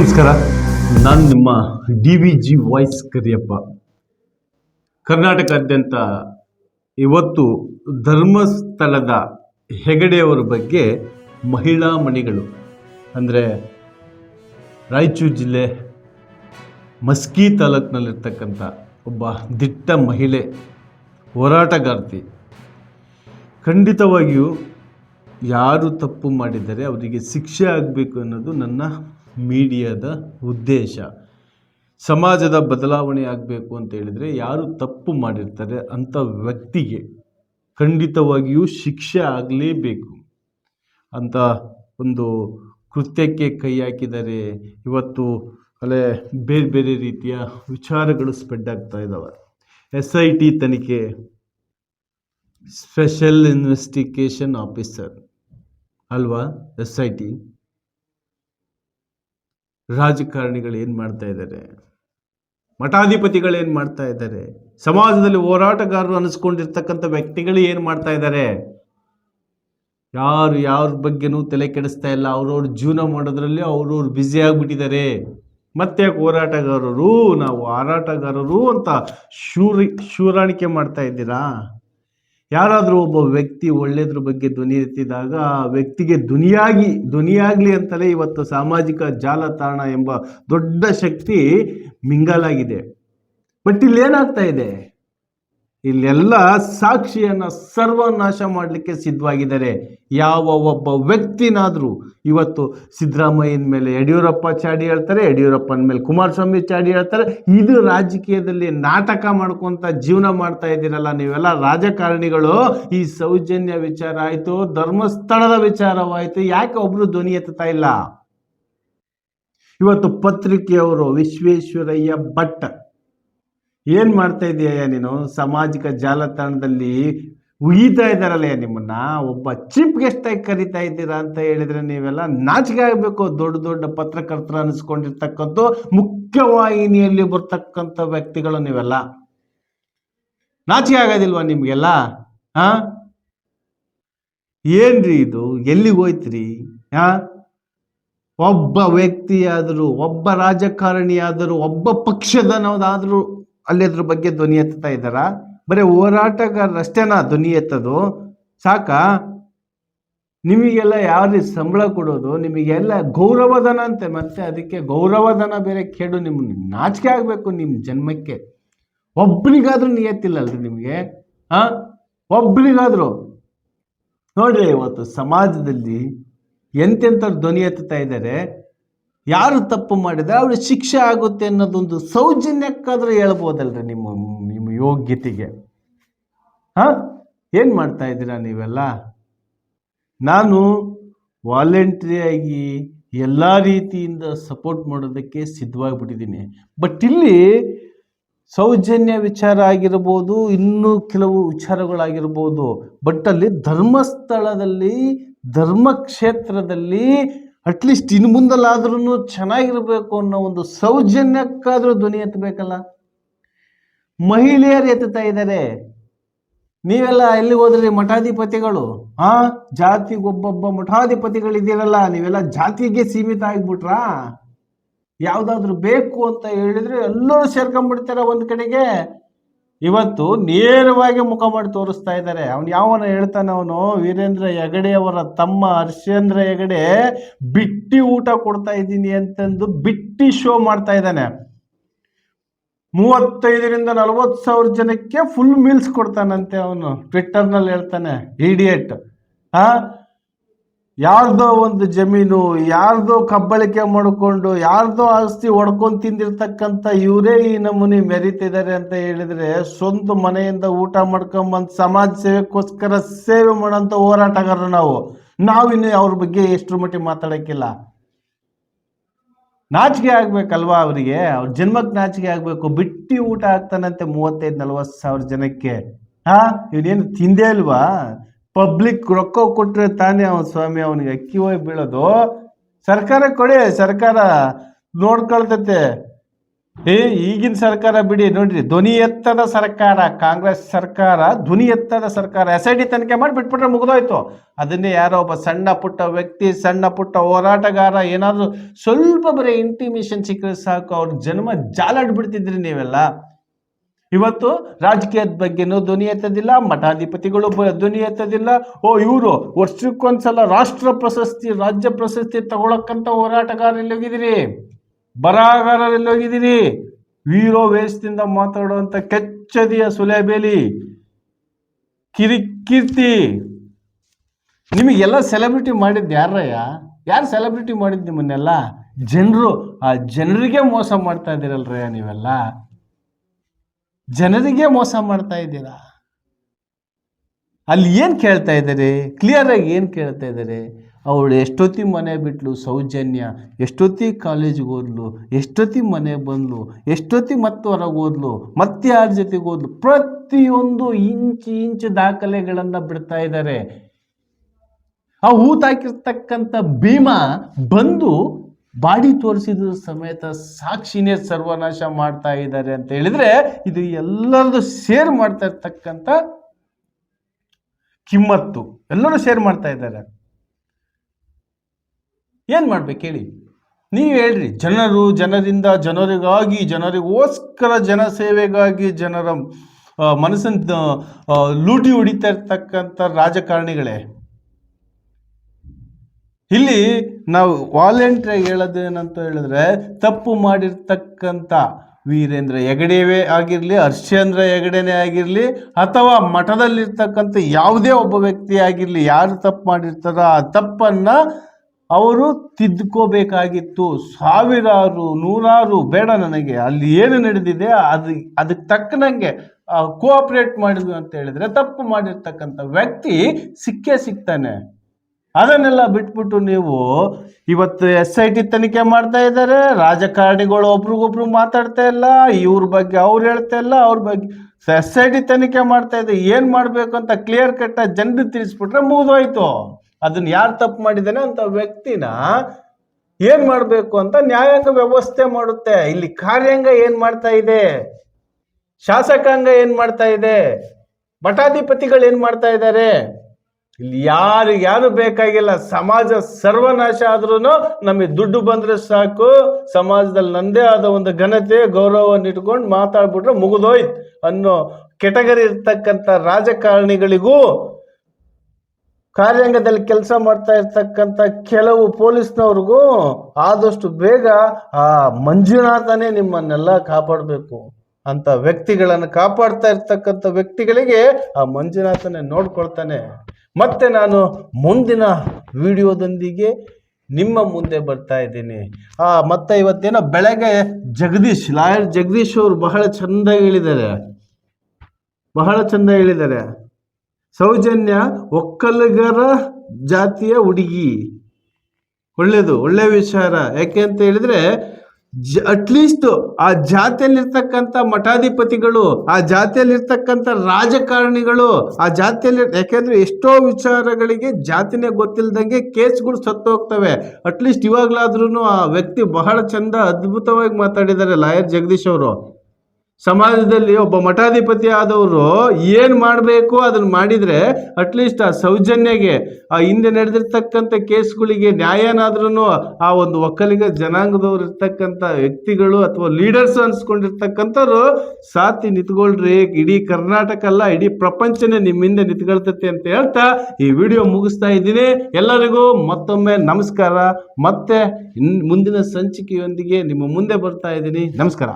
ನಮಸ್ಕಾರ. ನಾನು ನಿಮ್ಮ D V G voice Kariyappa. ಕರ್ನಾಟಕಾದ್ಯಂತ ಇವತ್ತು ಧರ್ಮಸ್ಥಳದ ಹೆಗಡೆಯವರ ಬಗ್ಗೆ ಮಹಿಳಾ ಮಣಿಗಳು, ಅಂದರೆ ರಾಯಚೂರು ಜಿಲ್ಲೆ ಮಸ್ಕಿ ತಾಲೂಕಿನಲ್ಲಿರ್ತಕ್ಕಂಥ ಒಬ್ಬ ದಿಟ್ಟ ಮಹಿಳೆ, ಹೋರಾಟಗಾರ್ತಿ. ಖಂಡಿತವಾಗಿಯೂ ಯಾರು ತಪ್ಪು ಮಾಡಿದರೆ ಅವರಿಗೆ ಶಿಕ್ಷೆ ಆಗಬೇಕು ಅನ್ನೋದು ನನ್ನ ಮೀಡಿಯಾದ ಉದ್ದೇಶ. ಸಮಾಜದ ಬದಲಾವಣೆ ಆಗಬೇಕು ಅಂತ ಹೇಳಿದರೆ ಯಾರು ತಪ್ಪು ಮಾಡಿರ್ತಾರೆ ಅಂಥ ವ್ಯಕ್ತಿಗೆ ಖಂಡಿತವಾಗಿಯೂ ಶಿಕ್ಷೆ ಆಗಲೇಬೇಕು. ಅಂತ ಒಂದು ಕೃತ್ಯಕ್ಕೆ ಕೈ ಹಾಕಿದರೆ ಇವತ್ತು ಅಲ್ಲೇ ಬೇರೆ ಬೇರೆ ರೀತಿಯ ವಿಚಾರಗಳು ಸ್ಪ್ರೆಡ್ ಆಗ್ತಾ ಇದ್ದಾವೆ ಎಸ್ ಐ ಟಿ ತನಿಖೆ. ಸ್ಪೆಷಲ್ ಇನ್ವೆಸ್ಟಿಗೇಷನ್ ಆಫೀಸರ್ ಅಲ್ವಾ? ಎಸ್ ಐ ಟಿ ರಾಜಕಾರಣಿಗಳು ಏನು ಮಾಡ್ತಾ ಇದ್ದಾರೆ? ಮಠಾಧಿಪತಿಗಳು ಏನು ಮಾಡ್ತಾ ಇದ್ದಾರೆ? ಸಮಾಜದಲ್ಲಿ ಹೋರಾಟಗಾರರು ಅನಿಸ್ಕೊಂಡಿರ್ತಕ್ಕಂಥ ವ್ಯಕ್ತಿಗಳು ಏನು ಮಾಡ್ತಾ ಇದ್ದಾರೆ? ಯಾರು ಯಾರ ಬಗ್ಗೆನೂ ತಲೆ ಕೆಡಿಸ್ತಾ ಇಲ್ಲ. ಅವ್ರವ್ರ ಜೀವನ ಮಾಡೋದ್ರಲ್ಲಿ ಅವ್ರವ್ರು ಬ್ಯುಸಿ ಆಗಿಬಿಟ್ಟಿದ್ದಾರೆ. ಮತ್ತೆ ಹೋರಾಟಗಾರರು? ನಾವು ಹೋರಾಟಗಾರರು ಅಂತ ಶೂರಿ ಶೂರಾಣಿಕೆ ಮಾಡ್ತಾ ಇದ್ದೀರಾ? ಯಾರಾದರೂ ಒಬ್ಬ ವ್ಯಕ್ತಿ ಒಳ್ಳೆಯದ್ರ ಬಗ್ಗೆ ಧ್ವನಿ ಎತ್ತಿದಾಗ ಆ ವ್ಯಕ್ತಿಗೆ ಧ್ವನಿಯಾಗಿ, ಧ್ವನಿಯಾಗಲಿ ಅಂತಲೇ ಇವತ್ತು ಸಾಮಾಜಿಕ ಜಾಲತಾಣ ಎಂಬ ದೊಡ್ಡ ಶಕ್ತಿ ಮಿಂಗಲಾಗಿದೆ. ಬಟ್ ಇಲ್ಲಿ ಏನಾಗ್ತಾ ಇದೆ? ಇಲ್ಲೆಲ್ಲ ಸಾಕ್ಷಿಯನ್ನು ಸರ್ವನಾಶ ಮಾಡಲಿಕ್ಕೆ ಸಿದ್ಧವಾಗಿದ್ದಾರೆ. ಯಾವ ಒಬ್ಬ ವ್ಯಕ್ತಿನಾದರೂ ಇವತ್ತು ಸಿದ್ದರಾಮಯ್ಯನ ಮೇಲೆ ಯಡಿಯೂರಪ್ಪ ಚಾಡಿ ಹೇಳ್ತಾರೆ, ಯಡಿಯೂರಪ್ಪನ ಮೇಲೆ ಕುಮಾರಸ್ವಾಮಿ ಚಾಡಿ ಹೇಳ್ತಾರೆ, ಇದು ರಾಜಕೀಯದಲ್ಲಿ ನಾಟಕ ಮಾಡ್ಕೊಂತ ಜೀವನ ಮಾಡ್ತಾ ಇದ್ದೀರಲ್ಲ ನೀವೆಲ್ಲ ರಾಜಕಾರಣಿಗಳು, ಈ ಸೌಜನ್ಯ ವಿಚಾರ ಆಯಿತು, ಧರ್ಮಸ್ಥಳದ ವಿಚಾರವಾಯಿತು, ಯಾಕೆ ಒಬ್ರು ಧ್ವನಿ ಎತ್ತುತ್ತಾ ಇಲ್ಲ? ಇವತ್ತು ಪತ್ರಿಕೆಯವರು ವಿಶ್ವೇಶ್ವರಯ್ಯ ಭಟ್ ಏನ್ ಮಾಡ್ತಾ ಇದೀಯ ನೀನು? ಸಾಮಾಜಿಕ ಜಾಲತಾಣದಲ್ಲಿ ಉಯ್ತಾ ಇದ್ದಾರಲ್ಲ ನಿಮ್ಮನ್ನ? ಒಬ್ಬ ಚೀಫ್ ಗೆಸ್ಟ್ ಆಗಿ ಕರಿತಾ ಇದ್ದೀರಾ ಅಂತ ಹೇಳಿದ್ರೆ ನೀವೆಲ್ಲ ನಾಚಿಕೆ ಆಗಬೇಕು. ದೊಡ್ಡ ದೊಡ್ಡ ಪತ್ರಕರ್ತರ ಅನಿಸ್ಕೊಂಡಿರ್ತಕ್ಕಂಥ ಮುಖ್ಯವಾಹಿನಿಯಲ್ಲಿ ಬರ್ತಕ್ಕಂಥ ವ್ಯಕ್ತಿಗಳು ನೀವೆಲ್ಲ. ನಾಚಿಕೆ ಆಗೋದಿಲ್ವಾ ನಿಮ್ಗೆಲ್ಲ? ಹಾ ಏನ್ರಿ ಇದು? ಎಲ್ಲಿಗೆ ಹೋಯ್ತ್ರಿ? ಹಾ ಒಬ್ಬ ವ್ಯಕ್ತಿಯಾದರೂ, ಒಬ್ಬ ರಾಜಕಾರಣಿಯಾದರೂ, ಒಬ್ಬ ಪಕ್ಷದನದಾದರೂ ಅಲ್ಲಿ ಅದ್ರ ಬಗ್ಗೆ ಧ್ವನಿ ಎತ್ತಾ ಇದ್ದಾರಾ? ಬರೀ ಹೋರಾಟಗಾರರಷ್ಟೇನಾ ಧ್ವನಿ ಎತ್ತದು? ಸಾಕಾ? ನಿಮಗೆಲ್ಲ ಯಾರು ಸಂಬಳ ಕೊಡೋದು? ನಿಮಗೆಲ್ಲ ಗೌರವಧನ ಅಂತೆ ಮತ್ತೆ ಅದಕ್ಕೆ ಗೌರವಧನ ಬೇರೆ ಕೇಳು ನಿಮ್ಮ ನಾಚಿಕೆ ಆಗಬೇಕು ನಿಮ್ಮ ಜನ್ಮಕ್ಕೆ. ಒಬ್ಬನಿಗಾದ್ರೂ ನಿಯತ್ತಿಲ್ಲಲ್ರಿ ನಿಮಗೆ ಹಾ ಒಬ್ಬನಿಗಾದ್ರೂ ನೋಡ್ರಿ, ಇವತ್ತು ಸಮಾಜದಲ್ಲಿ ಎಂತೆಂಥವ್ರು ಧ್ವನಿ ಎತ್ತುತ್ತಾ ಇದ್ದಾರೆ? ಯಾರು ತಪ್ಪು ಮಾಡಿದರೆ ಅವ್ರಿಗೆ ಶಿಕ್ಷೆ ಆಗುತ್ತೆ ಅನ್ನೋದೊಂದು ಸೌಜನ್ಯಕ್ಕಾದ್ರೂ ಹೇಳ್ಬೋದಲ್ರಿ ನಿಮ್ಮ ನಿಮ್ಮ ಯೋಗ್ಯತೆಗೆ. ಹಾಂ? ಏನು ಮಾಡ್ತಾ ಇದ್ದೀರಾ ನೀವೆಲ್ಲ? ನಾನು ವಾಲಂಟ್ರಿಯಾಗಿ ಎಲ್ಲ ರೀತಿಯಿಂದ ಸಪೋರ್ಟ್ ಮಾಡೋದಕ್ಕೆ ಸಿದ್ಧವಾಗಿಬಿಟ್ಟಿದ್ದೀನಿ. ಬಟ್ ಇಲ್ಲಿ ಸೌಜನ್ಯ ವಿಚಾರ ಆಗಿರ್ಬೋದು, ಇನ್ನೂ ಕೆಲವು ವಿಚಾರಗಳಾಗಿರ್ಬೋದು ಬಟ್ ಅಲ್ಲಿ ಧರ್ಮಸ್ಥಳದಲ್ಲಿ, ಧರ್ಮಕ್ಷೇತ್ರದಲ್ಲಿ ಅಟ್ಲೀಸ್ಟ್ ಇನ್ನು ಮುಂದಲ್ಲಾದ್ರೂ ಚೆನ್ನಾಗಿರಬೇಕು ಅನ್ನೋ ಒಂದು ಸೌಜನ್ಯಕ್ಕಾದರೂ ಧ್ವನಿ ಎತ್ತಬೇಕಲ್ಲ? ಮಹಿಳೆಯರು ಎತ್ತುತ್ತಾ ಇದ್ದಾರೆ. ನೀವೆಲ್ಲ ಎಲ್ಲಿ ಹೋದ್ರಿ ಮಠಾಧಿಪತಿಗಳು? ಆ? ಜಾತಿಗೊಬ್ಬೊಬ್ಬ ಮಠಾಧಿಪತಿಗಳಿದ್ದೀರಲ್ಲ, ನೀವೆಲ್ಲ ಜಾತಿಗೆ ಸೀಮಿತ ಆಗ್ಬಿಟ್ರಾ? ಯಾವುದಾದ್ರೂ ಬೇಕು ಅಂತ ಹೇಳಿದ್ರೆ ಎಲ್ಲರೂ ಸೇರ್ಕೊಂಡ್ಬಿಡ್ತಾರೆ ಒಂದು ಕಡೆಗೆ? ಇವತ್ತು ನೇರವಾಗಿ ಮುಖ ಮಾಡಿ ತೋರಿಸ್ತಾ ಇದ್ದಾರೆ. ಅವನು ಯಾವನ ಹೇಳ್ತಾನೆ ಅವನು? ವೀರೇಂದ್ರ ಹೆಗಡೆಯವರ ತಮ್ಮ ಹರ್ಷೇಂದ್ರ ಹೆಗಡೆ ಬಿಟ್ಟಿ ಊಟ ಕೊಡ್ತಾ ಇದ್ದೀನಿ ಅಂತಂದು ಬಿಟ್ಟಿ ಶೋ ಮಾಡ್ತಾ ಇದ್ದಾನೆ. ಮೂವತ್ತೈದರಿಂದ ನಲವತ್ತು ಸಾವಿರ ಜನಕ್ಕೆ ಫುಲ್ ಮೀಲ್ಸ್ ಕೊಡ್ತಾನಂತೆ ಅವನು. ಟ್ವಿಟ್ಟರ್ನಲ್ಲಿ ಹೇಳ್ತಾನೆ ಇಡಿಯಟ್ ಆ? ಯಾರ್ದೋ ಒಂದು ಜಮೀನು, ಯಾರ್ದೋ ಕಬ್ಬಳಿಕೆ ಮಾಡಿಕೊಂಡು, ಯಾರ್ದೋ ಆಸ್ತಿ ಹೊಡ್ಕೊಂಡು ತಿಂದಿರ್ತಕ್ಕಂಥ ಇವರೇ ಈ ನಮೂನಿ ಮೆರಿತಿದ್ದಾರೆ ಅಂತ ಹೇಳಿದ್ರೆ ಸ್ವಂತ ಮನೆಯಿಂದ ಊಟ ಮಾಡ್ಕೊಂಬಂದು ಸಮಾಜ ಸೇವೆಗೋಸ್ಕರ ಸೇವೆ ಮಾಡೋಂಥ ಹೋರಾಟಗಾರರು ನಾವು. ನಾವಿನ್ನು ಅವ್ರ ಬಗ್ಗೆ ಎಷ್ಟರ ಮಟ್ಟಿಗೆ ಮಾತಾಡೋಕ್ಕಿಲ್ಲ. ನಾಚಿಕೆ ಆಗ್ಬೇಕಲ್ವಾ ಅವರಿಗೆ? ಅವ್ರ ಜನ್ಮಕ್ಕೆ ನಾಚಿಕೆ ಆಗಬೇಕು. ಬಿಟ್ಟಿ ಊಟ ಆಗ್ತಾನಂತೆ ಮೂವತ್ತೈದು ನಲ್ವತ್ತು ಸಾವಿರ ಜನಕ್ಕೆ. ಹಾ, ಇವನೇನು ತಿಂದೇ ಅಲ್ವಾ ಪಬ್ಲಿಕ್ ರೊಕ್ಕ ಕೊಟ್ರೆ ತಾನೇ ಅವನ ಸ್ವಾಮಿ ಅವನಿಗೆ ಅಕ್ಕಿ ಹೋಗಿ ಬೀಳೋದು. ಸರ್ಕಾರ ಕೊಡಿ, ಸರ್ಕಾರ ನೋಡ್ಕೊಳ್ತತೆ. ಏ, ಈಗಿನ ಸರ್ಕಾರ ಬಿಡಿ, ನೋಡ್ರಿ, ಧ್ವನಿ ಎತ್ತದ ಸರ್ಕಾರ, ಕಾಂಗ್ರೆಸ್ ಸರ್ಕಾರ, ಧ್ವನಿ ಎತ್ತದ ಸರ್ಕಾರ, ಎಸ್ ಐ ಡಿ ತನಿಖೆ ಮಾಡಿ ಬಿಟ್ಬಿಟ್ರೆ ಮುಗಿದೋಯ್ತು. ಅದನ್ನೇ ಯಾರೋ ಒಬ್ಬ ಸಣ್ಣ ಪುಟ್ಟ ವ್ಯಕ್ತಿ, ಸಣ್ಣ ಪುಟ್ಟ ಹೋರಾಟಗಾರ, ಏನಾದರೂ ಸ್ವಲ್ಪ ಬರೀ ಇಂಟಿಮೇಷನ್ ಸಿಕ್ಕರೆ ಸಾಕು, ಅವ್ರ ಜನ್ಮ ಜಾಲಾಡ್ಬಿಡ್ತಿದ್ರಿ ನೀವೆಲ್ಲ. ಇವತ್ತು ರಾಜಕೀಯದ ಬಗ್ಗೆನೂ ಧ್ವನಿ ಎತ್ತದಿಲ್ಲ, ಮಠಾಧಿಪತಿಗಳು ಧ್ವನಿ ಎತ್ತದಿಲ್ಲ. ಓ, ಇವರು ವರ್ಷಕ್ಕೊಂದ್ಸಲ ರಾಷ್ಟ್ರ ಪ್ರಶಸ್ತಿ, ರಾಜ್ಯ ಪ್ರಶಸ್ತಿ ತಗೊಳಕ್ಕಂತ ಬರಹಗಾರರಲ್ಲಿ ಹೋಗಿದಿರಿ ವೀರೋ ವೇಷದಿಂದ ಮಾತಾಡುವಂಥ ಕೆಚ್ಚದಿಯ ಸುಲೇಬೇಲಿ ಕಿರಿ, ಕೀರ್ತಿ. ನಿಮಗೆಲ್ಲ ಸೆಲೆಬ್ರಿಟಿ ಮಾಡಿದ್ದು ಯಾರಯ್ಯ? ಯಾರು ಸೆಲೆಬ್ರಿಟಿ ಮಾಡಿದ್ದು ನಿಮ್ಮನ್ನೆಲ್ಲ? ಜನರು, ಆ ಜನರಿಗೆ ಮೋಸ ಮಾಡ್ತಾ ಇದ್ದೀರಲ್ರಯ್ಯ ನೀವೆಲ್ಲ? ಜನರಿಗೆ ಮೋಸ ಮಾಡ್ತಾ ಇದ್ದೀರಾ? ಅಲ್ಲಿ ಏನು ಕೇಳ್ತಾ ಇದ್ದಾರೆ? ಕ್ಲಿಯರಾಗಿ ಏನು ಕೇಳ್ತಾ ಇದ್ದಾರೆ? ಅವಳು ಎಷ್ಟೊತ್ತಿ ಮನೆ ಬಿಟ್ಲು, ಸೌಜನ್ಯ. ಎಷ್ಟೊತ್ತಿ ಕಾಲೇಜಿಗೆ ಹೋದ್ಲು, ಎಷ್ಟೊತ್ತಿ ಮನೆ ಬಂದ್ಲು, ಎಷ್ಟೊತ್ತಿ ಮತ್ತೆ ಹೊರಗೆ ಹೋದ್ಲು, ಮತ್ತೆ ಯಾರ ಜೊತೆಗೆ ಹೋದ್ಲು? ಪ್ರತಿಯೊಂದು ಇಂಚು ಇಂಚು ದಾಖಲೆಗಳನ್ನು ಬಿಡ್ತಾ ಇದ್ದಾರೆ. ಆ ಹೂತಾಕಿರ್ತಕ್ಕಂಥ ಭೀಮಾ ಬಂದು ಬಾಡಿ ತೋರಿಸಿದ ಸಮೇತ ಸಾಕ್ಷಿನೇ ಸರ್ವನಾಶ ಮಾಡ್ತಾ ಇದ್ದಾರೆ ಅಂತ ಹೇಳಿದ್ರೆ ಇದು ಎಲ್ಲರದು ಶೇರ್ ಮಾಡ್ತಾ ಇರ್ತಕ್ಕಂಥ ಕಿಮ್ಮತ್ತು. ಎಲ್ಲರೂ ಶೇರ್ ಮಾಡ್ತಾ ಇದ್ದಾರೆ. ಏನು ಮಾಡ್ಬೇಕು ಹೇಳಿ? ನೀವು ಹೇಳ್ರಿ ಜನರು ಜನರಿಂದ ಜನರಿಗಾಗಿ ಜನರಿಗೋಸ್ಕರ ಜನಸೇವೆಗಾಗಿ ಜನರ ಆ, ಮನಸ್ಸನ್ನು ಲೂಟಿ ಹೊಡಿತಾ ಇರ್ತಕ್ಕಂಥ ರಾಜಕಾರಣಿಗಳೇ. ಇಲ್ಲಿ ನಾವು ವಾಲೆಂಟ್ರಿಯಾಗಿ ಹೇಳೋದೇನಂತ ಹೇಳಿದ್ರೆ ತಪ್ಪು ಮಾಡಿರ್ತಕ್ಕಂಥ ವೀರೇಂದ್ರ ಹೆಗಡೆವೇ ಆಗಿರಲಿ, ಹರ್ಷೇಂದ್ರ ಹೆಗಡೆನೇ ಆಗಿರಲಿ, ಅಥವಾ ಮಠದಲ್ಲಿರ್ತಕ್ಕಂಥ ಯಾವುದೇ ಒಬ್ಬ ವ್ಯಕ್ತಿ ಆಗಿರಲಿ, ಯಾರು ತಪ್ಪು ಮಾಡಿರ್ತಾರೋ ಆ ತಪ್ಪನ್ನು ಅವರು ತಿದ್ಕೋಬೇಕಾಗಿತ್ತು. ಸಾವಿರಾರು, ನೂರಾರು, ಬೇಡ ನನಗೆ, ಅಲ್ಲಿ ಏನು ನಡೆದಿದೆ, ಅದು, ಅದಕ್ಕೆ ತಕ್ಕನಂಗೆ ಕೋಆಪ್ರೇಟ್ ಮಾಡಿದ್ವಿ ಅಂತ ಹೇಳಿದ್ರೆ ತಪ್ಪು ಮಾಡಿರ್ತಕ್ಕಂಥ ವ್ಯಕ್ತಿ ಸಿಕ್ಕೇ ಸಿಗ್ತಾನೆ. ಅದನ್ನೆಲ್ಲ ಬಿಟ್ಬಿಟ್ಟು ನೀವು ಇವತ್ತು ಎಸ್ ಐ ಟಿ ತನಿಖೆ ಮಾಡ್ತಾ ಇದ್ದಾರೆ. ರಾಜಕಾರಣಿಗಳು ಒಬ್ರಿಗೊಬ್ರು ಮಾತಾಡ್ತಾ ಇಲ್ಲ. ಇವ್ರ ಬಗ್ಗೆ ಅವ್ರು ಹೇಳ್ತಾ ಇಲ್ಲ, ಅವ್ರ ಬಗ್ಗೆ ಎಸ್ ಐ ಟಿ ತನಿಖೆ ಮಾಡ್ತಾ ಇದೆ. ಏನು ಮಾಡಬೇಕು ಅಂತ ಕ್ಲಿಯರ್ ಕಟ್ಟ ಜನರು ತಿಳಿಸ್ಬಿಟ್ರೆ ಮುಗಿದೋಯ್ತು. ಅದನ್ನ ಯಾರು ತಪ್ಪು ಮಾಡಿದ್ದಾನೆ ಅಂತ ವ್ಯಕ್ತಿನ ಏನು ಮಾಡಬೇಕು ಅಂತ ನ್ಯಾಯಾಂಗ ವ್ಯವಸ್ಥೆ ಮಾಡುತ್ತೆ. ಇಲ್ಲಿ ಕಾರ್ಯಾಂಗ ಏನು ಮಾಡ್ತಾ ಇದೆ? ಶಾಸಕಾಂಗ ಏನು ಮಾಡ್ತಾ ಇದೆ? ಮಠಾಧಿಪತಿಗಳು ಏನು ಮಾಡ್ತಾ ಇದ್ದಾರೆ? ಇಲ್ಲಿ ಯಾರು ಯಾರು ಬೇಕಾಗಿಲ್ಲ, ಸಮಾಜ ಸರ್ವನಾಶ ಆದ್ರೂ ನಮಗೆ ದುಡ್ಡು ಬಂದ್ರೆ ಸಾಕು. ಸಮಾಜದಲ್ಲಿ ನಂದೇ ಆದ ಒಂದು ಘನತೆ, ಗೌರವವನ್ನು ಇಟ್ಕೊಂಡು ಮಾತಾಡ್ಬಿಟ್ರೆ ಮುಗಿದೋಯ್ತು ಅನ್ನೋ ಕೆಟಗರಿ ಇರ್ತಕ್ಕಂಥ ರಾಜಕಾರಣಿಗಳಿಗೂ ಕಾರ್ಯಾಂಗದಲ್ಲಿ ಕೆಲಸ ಮಾಡ್ತಾ ಇರ್ತಕ್ಕಂಥ ಕೆಲವು ಪೊಲೀಸ್ನವ್ರಿಗೂ ಆದಷ್ಟು ಬೇಗ ಆ ಮಂಜುನಾಥನೇ ನಿಮ್ಮನ್ನೆಲ್ಲ ಕಾಪಾಡಬೇಕು ಅಂತ ವ್ಯಕ್ತಿಗಳನ್ನು ಕಾಪಾಡ್ತಾ ಇರ್ತಕ್ಕಂಥ ವ್ಯಕ್ತಿಗಳಿಗೆ ಆ ಮಂಜುನಾಥನೇ ನೋಡ್ಕೊಳ್ತಾನೆ. ಮತ್ತೆ ನಾನು ಮುಂದಿನ ವಿಡಿಯೋದೊಂದಿಗೆ ನಿಮ್ಮ ಮುಂದೆ ಬರ್ತಾ ಇದ್ದೀನಿ. ಆ, ಮತ್ತೆ ಇವತ್ತೇನೋ ಬೆಳಗ್ಗೆ ಜಗದೀಶ್, ಲಾಯರ್ ಜಗದೀಶ್ ಅವರು ಬಹಳ ಚಂದ ಹೇಳಿದ್ದಾರೆ. ಬಹಳ ಚಂದ ಹೇಳಿದ್ದಾರೆ. ಸೌಜನ್ಯ ಒಕ್ಕಲಿಗರ ಜಾತಿಯ ಹುಡುಗಿ. ಒಳ್ಳೇದು, ಒಳ್ಳೆ ವಿಚಾರ. ಯಾಕೆ ಅಂತ ಹೇಳಿದ್ರೆ ಅಟ್ಲೀಸ್ಟ್ ಆ ಜಾತಿಯಲ್ಲಿರ್ತಕ್ಕಂಥ ಮಠಾಧಿಪತಿಗಳು, ಆ ಜಾತಿಯಲ್ಲಿರ್ತಕ್ಕಂಥ ರಾಜಕಾರಣಿಗಳು, ಆ ಜಾತಿಯಲ್ಲಿ, ಯಾಕೆಂದ್ರೆ ಎಷ್ಟೋ ವಿಚಾರಗಳಿಗೆ ಜಾತಿನೇ ಗೊತ್ತಿಲ್ಲದಂಗೆ ಕೇಸ್ಗಳು ಸತ್ತು ಹೋಗ್ತವೆ. ಅಟ್ಲೀಸ್ಟ್ ಇವಾಗಲಾದ್ರೂ ಆ ವ್ಯಕ್ತಿ ಬಹಳ ಚಂದ ಅದ್ಭುತವಾಗಿ ಮಾತಾಡಿದ್ದಾರೆ ಲಾಯರ್ ಜಗದೀಶ್ ಅವರು. ಸಮಾಜದಲ್ಲಿ ಒಬ್ಬ ಮಠಾಧಿಪತಿ ಆದವರು ಏನು ಮಾಡಬೇಕು ಅದನ್ನ ಮಾಡಿದರೆ ಅಟ್ಲೀಸ್ಟ್ ಆ ಸೌಜನ್ಯಗೆ, ಆ ಹಿಂದೆ ನಡೆದಿರ್ತಕ್ಕಂಥ ಕೇಸ್ಗಳಿಗೆ ನ್ಯಾಯನಾದ್ರೂ ಆ ಒಂದು ಒಕ್ಕಲಿಗ ಜನಾಂಗದವ್ರು ಇರ್ತಕ್ಕಂಥ ವ್ಯಕ್ತಿಗಳು ಅಥವಾ ಲೀಡರ್ಸ್ ಅನ್ಸ್ಕೊಂಡಿರ್ತಕ್ಕಂಥವ್ರು ಸಾತಿ ನಿಂತ್ಕೊಳ್ರಿ, ಇಡೀ ಕರ್ನಾಟಕ ಅಲ್ಲ, ಇಡೀ ಪ್ರಪಂಚನೇ ನಿಮ್ಮ ಹಿಂದೆ ನಿಂತ್ಕೊಳ್ತೈತೆ ಅಂತ ಹೇಳ್ತಾ ಈ ವಿಡಿಯೋ ಮುಗಿಸ್ತಾ ಇದ್ದೀನಿ. ಎಲ್ಲರಿಗೂ ಮತ್ತೊಮ್ಮೆ ನಮಸ್ಕಾರ. ಮತ್ತೆ ಮುಂದಿನ ಸಂಚಿಕೆಯೊಂದಿಗೆ ನಿಮ್ಮ ಮುಂದೆ ಬರ್ತಾ ಇದ್ದೀನಿ. ನಮಸ್ಕಾರ.